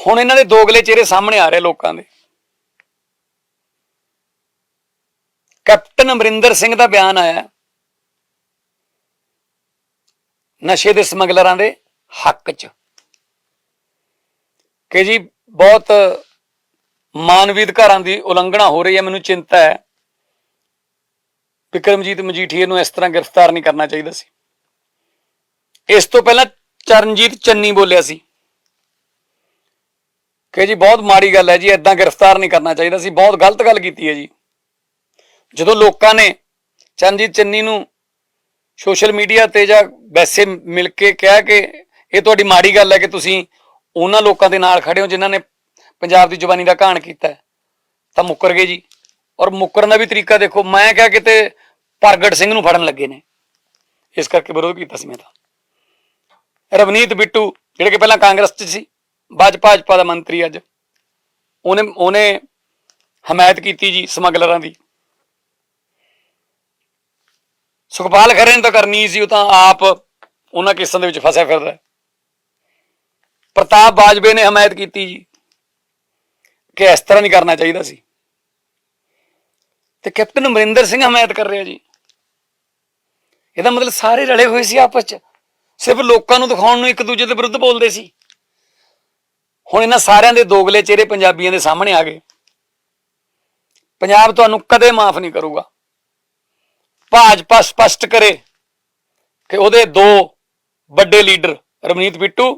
ਹੁਣ ਇਹਨਾਂ ਦੇ ਦੋਗਲੇ ਚਿਹਰੇ ਸਾਹਮਣੇ ਆ ਰਹੇ ਲੋਕਾਂ ਦੇ। ਕੈਪਟਨ ਅਮਰਿੰਦਰ ਸਿੰਘ ਦਾ ਬਿਆਨ ਆਇਆ ਨਸ਼ੇ ਦੇ ਸਮਗਲਰਾਂ ਦੇ ਹੱਕ 'ਚ। ਕਿ ਜੀ, ਬਹੁਤ ਮਾਨਵੀ ਅਧਿਕਾਰਾਂ ਦੀ ਉਲੰਘਣਾ ਹੋ ਰਹੀ ਹੈ, ਮੈਨੂੰ ਚਿੰਤਾ ਹੈ। ਵਿਕਰਮਜੀਤ ਮਜੀਠੀਏ ਨੂੰ ਇਸ ਤਰ੍ਹਾਂ ਗ੍ਰਿਫਤਾਰ ਨਹੀਂ ਕਰਨਾ ਚਾਹੀਦਾ ਸੀ। ਇਸ ਤੋਂ ਪਹਿਲਾਂ ਚਰਨਜੀਤ ਚੰਨੀ ਬੋਲਿਆ ਸੀ। ਕਿ ਜੀ ਬਹੁਤ ਮਾੜੀ ਗੱਲ ਹੈ ਜੀ ਐਦਾਂ ਗ੍ਰਿਫਤਾਰ ਨਹੀਂ ਕਰਨਾ ਚਾਹੀਦਾ ਸੀ, ਬਹੁਤ ਗਲਤ ਗੱਲ ਕੀਤੀ ਹੈ ਜੀ। ਜਦੋਂ ਲੋਕਾਂ ਨੇ ਚਰਨਜੀਤ ਚੰਨੀ ਨੂੰ ਸੋਸ਼ਲ ਮੀਡੀਆ ਤੇ ਜਾਂ ਵੈਸੇ ਮਿਲ ਕੇ ਕਿਹਾ ਕਿ ਇਹ ਤੁਹਾਡੀ ਮਾੜੀ ਗੱਲ ਹੈ ਕਿ ਤੁਸੀਂ ਉਹਨਾਂ ਲੋਕਾਂ ਦੇ ਨਾਲ ਖੜੇ ਹੋ ਜਿਨ੍ਹਾਂ ਨੇ ਪੰਜਾਬ ਦੀ ਜ਼ੁਬਾਨੀ ਦਾ ਘਾਣ ਕੀਤਾ ਤਾਂ ਮੁੱਕਰ ਗਏ ਜੀ। ਔਰ ਮੁੱਕਰਨ ਦਾ ਵੀ ਤਰੀਕਾ ਦੇਖੋ, ਮੈਂ ਕਿਹਾ ਕਿਤੇ ਪ੍ਰਗਟ ਸਿੰਘ ਨੂੰ ਫੜਨ ਲੱਗੇ ਨੇ। ਇਸ ਕਰਕੇ ਵਿਰੋਧ ਕੀਤਾ ਸੀ ਮੈਂ ਤਾਂ। ਰਵਨੀਤ ਬਿੱਟੂ, ਜਿਹੜੇ ਕਿ ਪਹਿਲਾਂ ਕਾਂਗਰਸ 'ਚ ਸੀ ਬਾਜ ਭਾਜਪਾ ਦਾ ਮੰਤਰੀ ਅੱਜ। ਉਹਨੇ ਉਹਨੇ ਹਮਾਇਤ ਕੀਤੀ ਜੀ ਸਮਗਲਰਾਂ ਦੀ। ਸੁਖਪਾਲ ਖਰੇ ਨੇ ਤਾਂ ਕਰਨੀ ਸੀ, ਉਹ ਤਾਂ ਆਪ ਉਹਨਾਂ ਕੇਸਾਂ ਦੇ ਵਿੱਚ ਫਸਿਆ ਫਿਰਦਾ। ਪ੍ਰਤਾਪ ਬਾਜਵੇ ਨੇ ਹਮਾਇਤ ਕੀਤੀ ਜੀ ਕਿ ਇਸ ਤਰ੍ਹਾਂ ਨਹੀਂ ਕਰਨਾ ਚਾਹੀਦਾ ਸੀ। ਤੇ ਕੈਪਟਨ ਅਮਰਿੰਦਰ ਸਿੰਘ ਹਮਾਇਤ ਕਰ ਰਿਹਾ ਜੀ। ਇਹਦਾ ਮਤਲਬ ਸਾਰੇ ਰਲੇ ਹੋਏ ਸੀ ਆਪਸ ਚ। ਸਿਰਫ ਲੋਕਾਂ ਨੂੰ ਦਿਖਾਉਣ ਨੂੰ ਇੱਕ ਦੂਜੇ ਦੇ ਵਿਰੁੱਧ ਬੋਲਦੇ ਸੀ। ਹੁਣ ਇਹਨਾਂ ਸਾਰਿਆਂ ਦੇ ਦੋਗਲੇ ਚਿਹਰੇ ਪੰਜਾਬੀਆਂ ਦੇ ਸਾਹਮਣੇ ਆ ਗਏ। ਪੰਜਾਬ ਤੁਹਾਨੂੰ ਕਦੇ ਮਾਫ ਨਹੀਂ ਕਰੂਗਾ। ਭਾਜਪਾ ਸਪਸ਼ਟ ਕਰੇ ਕਿ ਉਹਦੇ ਦੋ ਵੱਡੇ ਲੀਡਰ ਰਮਨੀਤ ਬਿੱਟੂ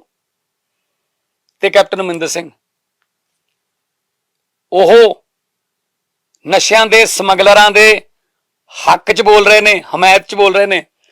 ਤੇ ਕੈਪਟਨ ਅਮਰਿੰਦਰ ਸਿੰਘ। ਉਹ ਨਸ਼ਿਆਂ ਦੇ ਸਮਗਲਰਾਂ ਦੇ ਹੱਕ 'ਚ ਬੋਲ ਰਹੇ ਨੇ, ਹਮਾਇਤ 'ਚ ਬੋਲ ਰਹੇ ਨੇ।